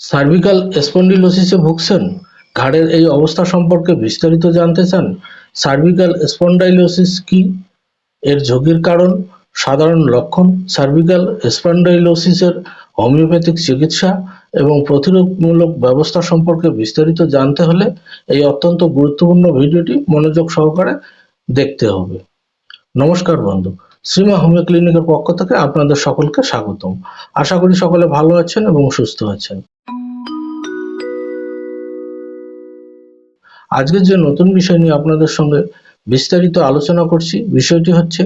Cervical স্পন্ডিলোসিসে ভুগছেন? ঘাড়ের এই অবস্থা সম্পর্কে বিস্তারিত জানতে চান? সার্ভিক্যাল স্পন্ডাইলোসিস কি? এর ঝুঁকির কারণ? সাধারণ লক্ষণ? সার্ভিক্যাল স্পন্ডাইলোসিসের হোমিওপ্যাথিক চিকিৎসা এবং প্রতিরোধমূলক ব্যবস্থা সম্পর্কে বিস্তারিত জানতে হলে এই অত্যন্ত গুরুত্বপূর্ণ ভিডিওটি মনোযোগ সহকারে দেখতে হবে। নমস্কার বন্ধু, শ্রীমা হোমিও ক্লিনিকের পক্ষ থেকে আপনাদের সকলকে স্বাগতম। আশা করি সকলে ভালো আছেন এবং সুস্থ আছেন। আজকের যে নতুন বিষয় নিয়ে আপনাদের সঙ্গে বিস্তারিত আলোচনা করছি, বিষয়টি হচ্ছে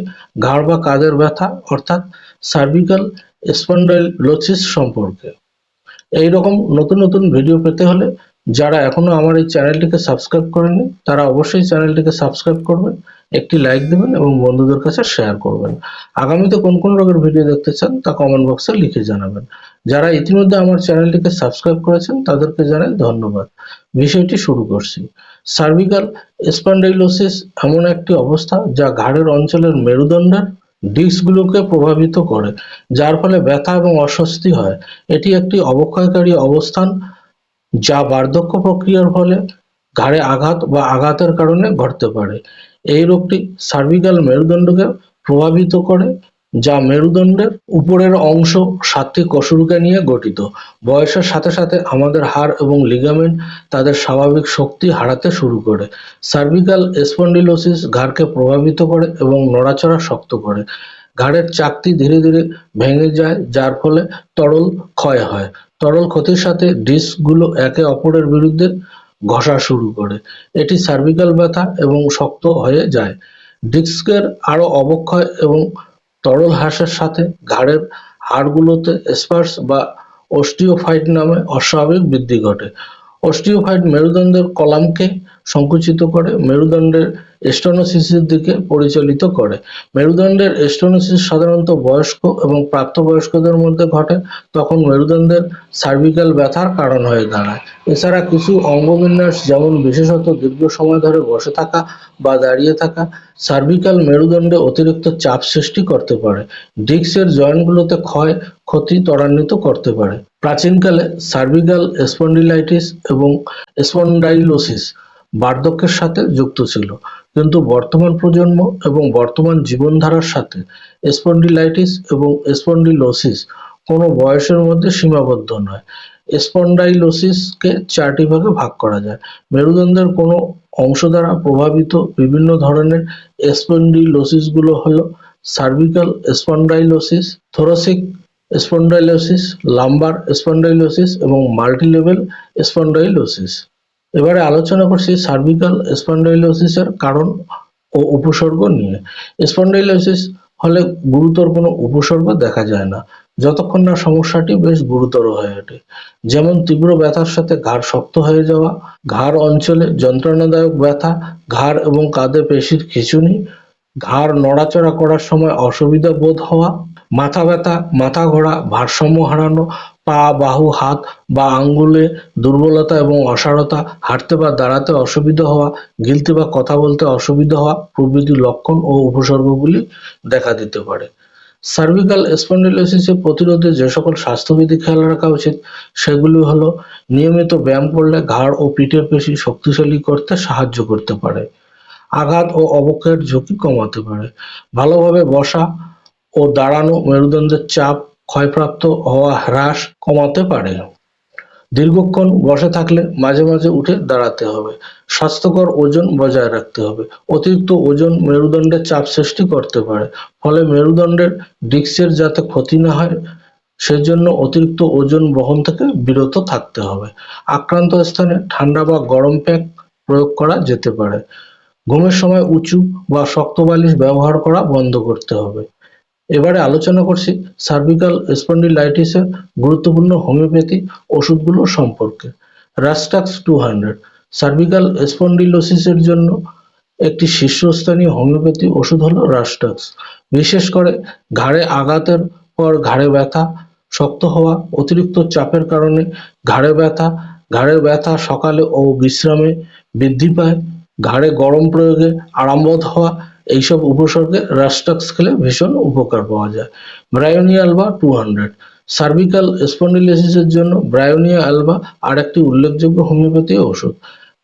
ঘাড় বা কাঁধের ব্যথা, অর্থাৎ সার্ভিক্যাল স্পন্ডাইলোসিস সম্পর্কে। এই রকম নতুন নতুন ভিডিও পেতে হলে যারা এখনও আমার এই চ্যানেলটিকে সাবস্ক্রাইব করেনি তারা অবশ্যই চ্যানেলটিকে সাবস্ক্রাইব করবেন, একটি লাইক দেবেন এবং বন্ধুদের কাছে শেয়ার করবেন। আগামীতে কোন কোন রোগের ভিডিও দেখতে চান, তা কমেন্ট বক্সে লিখে জানাবেন। যারা ইতিমধ্যে আমার চ্যানেলটিকে সাবস্ক্রাইব করেছেন, তাদেরকে জানাই ধন্যবাদ। বিষয়টি শুরু করছি। সার্ভিক্যাল স্পন্ডাইলোসিস এমন একটি অবস্থা যা ঘাড়ের অঞ্চলের মেরুদণ্ডের ডিস্কগুলোকে প্রভাবিত করে, যার ফলে ব্যথা এবং অস্বস্তি হয়। এটি একটি অবক্ষয়কারী অবস্থান যা বার্ধক্য প্রক্রিয়ার ফলে ঘাড়ে আঘাত বা আঘাতের কারণে ঘটতে পারে। এই রোগটি সার্ভিক্যাল মেরুদণ্ডকে প্রভাবিত করে যা মেরুদণ্ডের উপরের অংশ সাতটি কশুরুকে নিয়ে গঠিত। বয়সের সাথে সাথে আমাদের হাড় এবং লিগামেন্ট তাদের স্বাভাবিক শক্তি হারাতে শুরু করে। সার্ভিক্যাল স্পন্ডিলোসিস ঘাড়কে প্রভাবিত করে এবং নড়াচড়া শক্ত করে। ঘাড়ের চাকতি ধীরে ধীরে ভেঙে যায়, যার ফলে তরল ক্ষয় হয়। তরল ক্ষতির সাথে ডিস্কগুলো একে অপরের বিরুদ্ধে ঘষা শুরু করে। এটি সার্ভিক্যাল ব্যথা এবং শক্ত হয়ে যায়। ডিস্কের আরও অবক্ষয় এবং তরল হ্রাসের সাথে ঘাড়ের হাড়গুলোতে স্পার্স বা অস্টিওফাইট নামে অস্বাভাবিক বৃদ্ধি ঘটে। অস্টিওফাইট মেরুদণ্ডের কলামকে সংকুচিত করে, মেরুদণ্ডের স্টোনোসিসের দিকে পরিচালিত করে। মেরুদণ্ডের স্টোনোসিস সাধারণত বয়স্ক এবং প্রাপ্তবয়স্কদের মধ্যে ঘটে, তখন মেরুদণ্ডের সার্ভিক্যাল ব্যথার কারণ হয়ে দাঁড়ায়। এছাড়া কিছু অঙ্গবিন্যাস, যেমন বিশেষত দীর্ঘ সময় ধরে বসে থাকা বা দাঁড়িয়ে থাকা সার্ভিক্যাল মেরুদণ্ডে অতিরিক্ত চাপ সৃষ্টি করতে পারে। ডিস্কের জয়েন্টগুলোতে ক্ষয় ক্ষতি ত্বরান্বিত করতে পারে। প্রাচীনকালে সার্ভিক্যাল স্পন্ডিলাইটিস এবং স্পন্ডাইলোসিস বার্ধক্যের সাথে যুক্ত ছিল, কিন্তু বর্তমান প্রজন্ম এবং বর্তমান জীবনধারার সাথে স্পন্ডিলাইটিস এবং স্পন্ডিলোসিস কোনো বয়সের মধ্যে সীমাবদ্ধ নয়। স্পন্ডাইলোসিসকে চারটি ভাগে ভাগ করা যায়। মেরুদণ্ডের কোনো অংশ দ্বারা প্রভাবিত বিভিন্ন ধরনের স্পন্ডিলোসিসগুলো হলো cervical spondylosis, thoracic spondylosis lumbar spondylosis এবং মাল্টিলেভেল স্পন্ডাইলোসিস এবারে আলোচনা করছি সার্ভিক্যাল স্পন্ডাইলোসিসের কারণ ও উপসর্গ নিয়ে। স্পন্ডাইলোসিস হলে গুরুতর কোনো উপসর্গ দেখা যায় না, যতক্ষণ না সমস্যাটি বেশ গুরুতর হয়ে ওঠে। যেমন তীব্র ব্যথার সাথে ঘাড় শক্ত হয়ে যাওয়া, ঘাড় অঞ্চলে যন্ত্রণাদায়ক ব্যথা, ঘাড় এবং কাঁধে পেশির খিঁচুনি, ঘাড় নড়াচড়া করার সময় অসুবিধা বোধ হওয়া মাথা ব্যথা মাথা ঘোরা ভারসাম্য হারানো, পা, বাহু, হাত বা আঙ্গুলে দুর্বলতা এবং অসারতা, হাঁটতে বা দাঁড়াতে অসুবিধা হওয়া, গিলতে বা কথা বলতে অসুবিধা হওয়া প্রভৃতি লক্ষণ ও উপসর্গগুলি দেখা দিতে পারে। সার্ভিক্যাল স্পন্ডিলোসিসের প্রতিরোধে যে সকল স্বাস্থ্যবিধি খেয়াল রাখা উচিত, সেগুলি হলো নিয়মিত ব্যায়াম করলে ঘাড় ও পিঠের পেশি শক্তিশালী করতে সাহায্য করতে পারে। আঘাত ও অবক্ষয়ের ঝুঁকি কমাতে পারে। ভালোভাবে বসা ও দাঁড়ানো মেরুদণ্ডের চাপ ক্ষয়প্রাপ্ত হওয়া হ্রাস কমাতে পারে। দীর্ঘক্ষণ বসে থাকলে মাঝে মাঝে উঠে দাঁড়াতে হবে। স্বাস্থ্যকর ওজন বজায় রাখতে হবে। অতিরিক্ত ওজন মেরুদণ্ডের চাপ সৃষ্টি করতে পারে। ফলে মেরুদণ্ডের ডিস্কের যাতে ক্ষতি না হয়, সেজন্য অতিরিক্ত ওজন বহন থেকে বিরত থাকতে হবে। আক্রান্ত স্থানে ঠান্ডা বা গরম প্যাক প্রয়োগ করা যেতে পারে। ঘুমের সময় উঁচু বা শক্ত বালিশ ব্যবহার করা বন্ধ করতে হবে। এবারে আলোচনা করছি সার্ভিক্যাল স্পন্ডিলাইটিসের গুরুত্বপূর্ণ হোমিওপ্যাথি ওষুধগুলো সম্পর্কে। Rhus tox two hundred cervical স্পন্ডিলোসিসের জন্য একটি শীর্ষস্থানীয় হোমিওপ্যাথি ওষুধ হলো রাস্টাক্স বিশেষ করে ঘাড়ে আঘাতের পর ঘাড়ে ব্যথা, শক্ত হওয়া, অতিরিক্ত চাপের কারণে ঘাড়ে ব্যথা ঘাড়ে ব্যথা সকালে ও বিশ্রামে বৃদ্ধি পায় ঘাড়ে গরম প্রয়োগে আরামবোধ হওয়া এইসব উপসর্গে রাস্টাক্স খেলে ভীষণ উপকার পাওয়া যায়। ব্রায়োনিয়াল বা টু হান্ড্রেড সার্ভিক্যাল স্পন্ডিলোসিসের জন্য ব্রায়োনিয়া অ্যালবা আর একটি উল্লেখযোগ্য হোমিওপ্যাথি ওষুধ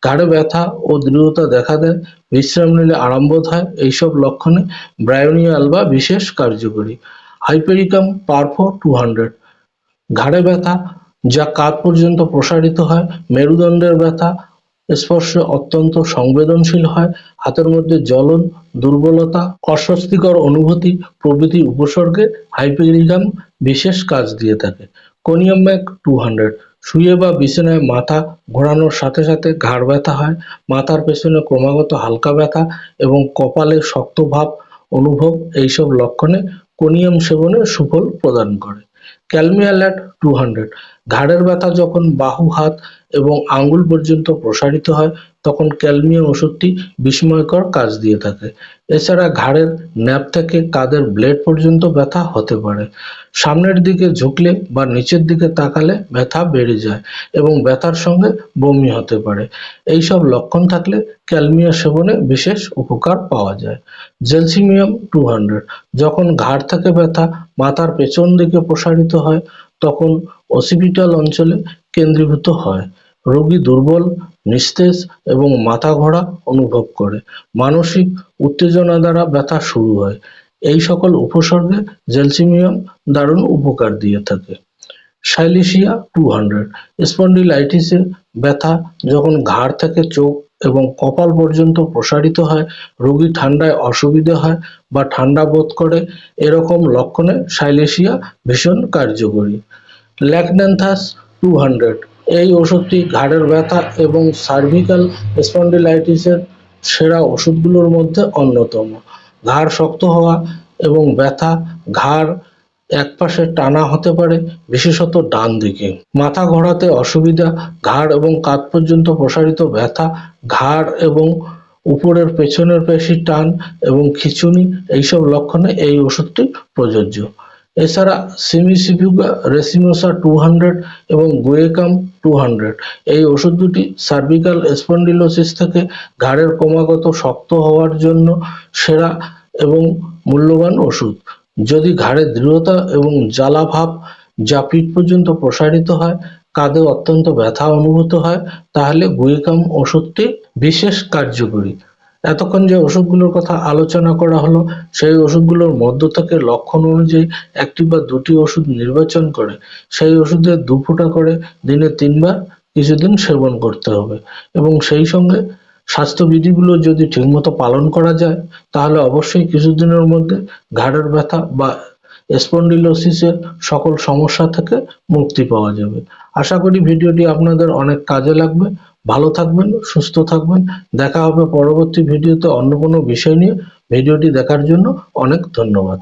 ঘাড়ে ব্যথা ও দৃঢ়তা দেখা দেয়, বিশ্রাম নিলে আরাম বোধ হয়, এইসব লক্ষণে ব্রায়োনিয়া অ্যালবা বিশেষ কার্যকরী। হাইপেরিকাম পারফো টু হান্ড্রেড ঘাড়ে ব্যথা যা কাঁধ পর্যন্ত প্রসারিত হয়, মেরুদণ্ডের ব্যথা স্পর্শে অত্যন্ত সংবেদনশীল হয়। হাতের মধ্যে জ্বলন, দুর্বলতা, অস্বস্তিকর অনুভূতি প্রভৃতি উপসর্গে হাইপেরিকাম বিশেষ কাজ দিয়ে থাকে। কোনিয়াম ম্যাক টু হান্ড্রেড। শুয়ে বা বিছানায় মাথা ঘোরানোর সাথে সাথে ঘাড় ব্যথা হয়। মাথার পেছনে ক্রমাগত হালকা ব্যথা এবং কপালে শক্ত ভাব অনুভব এইসব লক্ষণে কোনিয়াম সেবনে সুফল প্রদান করে। ক্যালমিয়াল্যাট টু হান্ড্রেড ঘাড়ের ব্যথা যখন বাহু, হাত এবং আঙ্গুল পর্যন্ত প্রসারিত হয়, তখন ক্যালমিয়াম ওষুধটি বিস্ময়কর কাজ দিয়ে থাকে। এছাড়া ঘাড়ের ন্যাপ থেকে কাঁধের ব্লেড পর্যন্ত ব্যথা হতে পারে। সামনের দিকে ঝুঁকলে বা নিচের দিকে তাকালে ব্যথা বেড়ে যায় এবং ব্যথার সঙ্গে বমি হতে পারে। এই সব লক্ষণ থাকলে ক্যালমিয়া সেবনে বিশেষ উপকার পাওয়া যায়। জেলসিমিয়াম টু হান্ড্রেড যখন ঘাড় থেকে ব্যথা মাথার পেছন দিকে প্রসারিত হয় তখন অসিপিটাল অঞ্চলে কেন্দ্রীভূত হয়। রোগী দুর্বল, নিস্তেজ এবং মাথা ঘোরা অনুভব করে। মানসিক উত্তেজনা দ্বারা ব্যথা শুরু হয়। এই সকল উপসর্গে জেলসিমিয়াম দারুণ উপকার দিয়ে থাকে। Silicea two hundred. স্পন্ডিলাইটিসে ব্যথা যখন ঘাড় থেকে চোখ এবং কপাল পর্যন্ত প্রসারিত হয়, রোগী ঠান্ডায় অসুবিধে হয় বা ঠান্ডা বোধ করে, এরকম লক্ষণে সাইলেশিয়া ভীষণ কার্যকরী। ল্যাকন্যান্থাস টু হান্ড্রেড, এই ওষুধটি ঘাড়ের ব্যথা এবং সার্ভিক্যাল স্পন্ডিলাইটিসের সেরা ওষুধগুলোর মধ্যে অন্যতম। ঘাড় শক্ত হওয়া এবং ব্যথা, ঘাড় একপাশে টানা হতে পারে, বিশেষত ডান দিকে। মাথা ঘোরাতে অসুবিধা, ঘাড় এবং কাঁধ পর্যন্ত প্রসারিত ব্যথা, ঘাড় এবং উপরের পেছনের পেশির টান এবং খিঁচুনি, এইসব লক্ষণে এই ওষুধটি প্রযোজ্য। এছাড়া সিমিসিফিউগা রেসিমোসা টু হান্ড্রেড এবং গুয়েকাম টু হান্ড্রেড। এই ওষুধ দুটি সার্ভিক্যাল স্পন্ডিলোসিস থেকে ঘাড়ের ক্রমাগত শক্ত হওয়ার জন্য সেরা এবং মূল্যবান ওষুধ। যদি ঘাড়ে দৃঢ়তা এবং জ্বালা ভাব যা পিঠ পর্যন্ত প্রসারিত হয়, কাঁধে অত্যন্ত ব্যথা অনুভূত হয়, তাহলে গুয়েকাম ওষুধটি বিশেষ কার্যকরী। এতক্ষণ যে ওষুধগুলোর কথা আলোচনা করা হলো, সেই ওষুধগুলোর মধ্য থেকে লক্ষণ অনুযায়ী একটি বা দুটি ওষুধ নির্বাচন করে। সেই ওষুধের দু ফোঁটা করে দিনে তিনবার, কিছুদিন সেবন করতে হবে। এবং সেই সঙ্গে স্বাস্থ্যবিধিগুলো যদি ঠিকমতো পালন করা যায়, তাহলে অবশ্যই কিছুদিনের মধ্যে ঘাড়ের ব্যথা বা স্পন্ডিলোসিসের সকল সমস্যা থেকে মুক্তি পাওয়া যাবে। আশা করি ভিডিওটি আপনাদের অনেক কাজে লাগবে। ভালো থাকবেন, সুস্থ থাকবেন। দেখা হবে পরবর্তী ভিডিওতে অন্য কোনো বিষয় নিয়ে। ভিডিওটি দেখার জন্য অনেক ধন্যবাদ।